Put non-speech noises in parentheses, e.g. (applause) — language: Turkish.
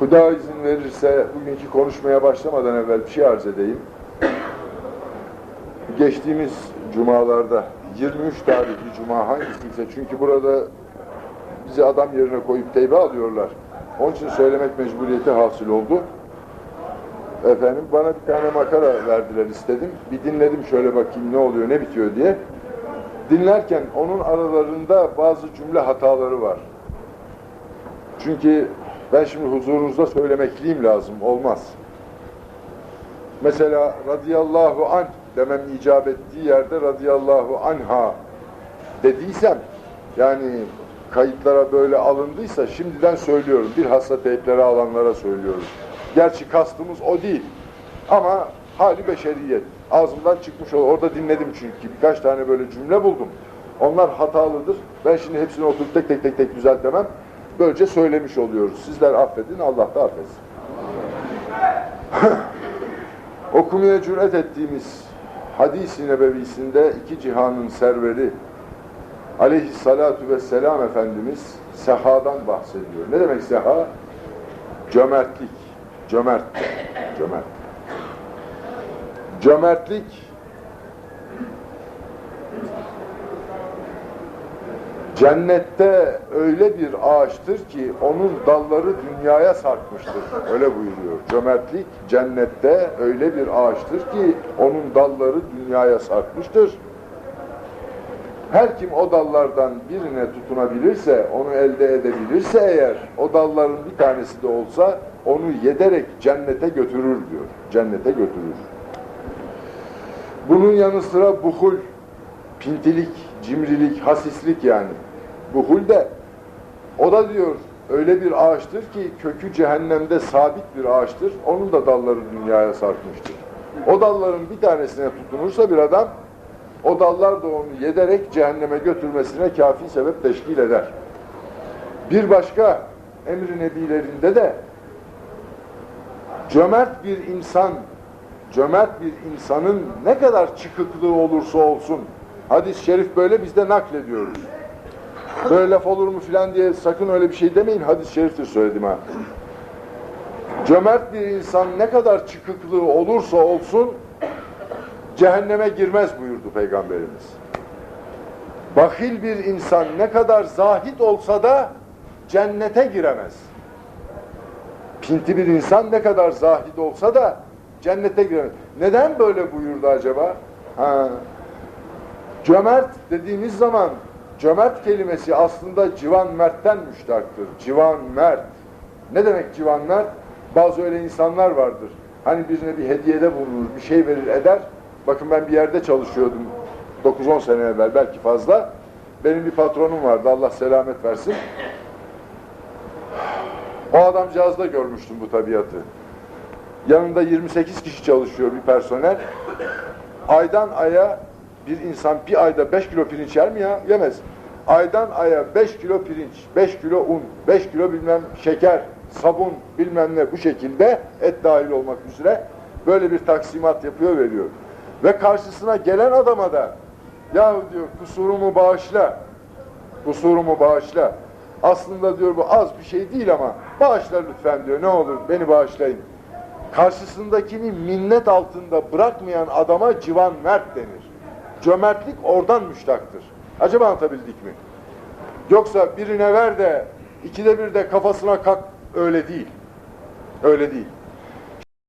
Huda izin verirse bugünkü konuşmaya başlamadan evvel bir şey arz edeyim. Geçtiğimiz cumalarda 23 tarihli cuma hangisiyse çünkü burada bizi adam yerine koyup teybe alıyorlar. Onun için söylemek mecburiyeti hasıl oldu. Efendim bana bir tane makara verdiler istedim. Bir dinledim şöyle bakayım ne oluyor ne bitiyor diye. Dinlerken onun aralarında bazı cümle hataları var. Çünkü ben şimdi huzurunuzda söylemekliyim lazım. Olmaz. Mesela radıyallahu anh demem icap ettiği yerde radıyallahu anha dediysem yani kayıtlara böyle alındıysa şimdiden söylüyorum. Bilhassa teyplere alanlara söylüyorum. Gerçi kastımız o değil. Ama hali beşeriyet. Ağzımdan çıkmış ol. Orada dinledim çünkü. Birkaç tane böyle cümle buldum. Onlar hatalıdır. Ben şimdi hepsini oturup tek tek tek tek düzeltemem. Böylece söylemiş oluyoruz. Sizler affedin, Allah da affetsin. (laughs) Okumaya cüret ettiğimiz hadis-i nebevisinde iki cihanın serveri aleyhissalatu vesselam Efendimiz sehadan bahsediyor. Ne demek seha? Cömertlik. Cömert. Cömert. Cömertlik Cennette öyle bir ağaçtır ki onun dalları dünyaya sarkmıştır. Öyle buyuruyor. Cömertlik cennette öyle bir ağaçtır ki onun dalları dünyaya sarkmıştır. Her kim o dallardan birine tutunabilirse, onu elde edebilirse eğer, o dalların bir tanesi de olsa onu yederek cennete götürür diyor. Cennete götürür. Bunun yanı sıra buhul, pintilik, cimrilik, hasislik yani. Buhul de o da diyor öyle bir ağaçtır ki kökü cehennemde sabit bir ağaçtır. Onun da dalları dünyaya sarkmıştır. O dalların bir tanesine tutunursa bir adam o dallar da onu yederek cehenneme götürmesine kafi sebep teşkil eder. Bir başka emri nebilerinde de cömert bir insan cömert bir insanın ne kadar çıkıklığı olursa olsun hadis-i şerif böyle biz de naklediyoruz. Böyle laf olur mu filan diye sakın öyle bir şey demeyin. Hadis-i şeriftir söyledim ha. Cömert bir insan ne kadar çıkıklığı olursa olsun cehenneme girmez buyurdu Peygamberimiz. Bahil bir insan ne kadar zahit olsa da cennete giremez. Pinti bir insan ne kadar zahid olsa da cennete giremez. Neden böyle buyurdu acaba? Ha. Cömert dediğimiz zaman cömert kelimesi aslında civan mertten müştaktır. Civan mert. Ne demek civan mert? Bazı öyle insanlar vardır. Hani birine bir hediyede bulunur, bir şey verir eder. Bakın ben bir yerde çalışıyordum 9-10 sene evvel belki fazla. Benim bir patronum vardı Allah selamet versin. O adamcağızda görmüştüm bu tabiatı. Yanında 28 kişi çalışıyor bir personel. Aydan aya bir insan bir ayda 5 kilo pirinç yer mi ya? Yemez. Aydan aya 5 kilo pirinç, 5 kilo un, 5 kilo bilmem şeker, sabun bilmem ne bu şekilde et dahil olmak üzere böyle bir taksimat yapıyor veriyor. Ve karşısına gelen adama da yahu diyor kusurumu bağışla, kusurumu bağışla. Aslında diyor bu az bir şey değil ama bağışla lütfen diyor ne olur beni bağışlayın. Karşısındakini minnet altında bırakmayan adama civan mert denir. Cömertlik oradan müştaktır. Acaba anlatabildik mi? Yoksa birine ver de ikide bir de kafasına kalk öyle değil. Öyle değil.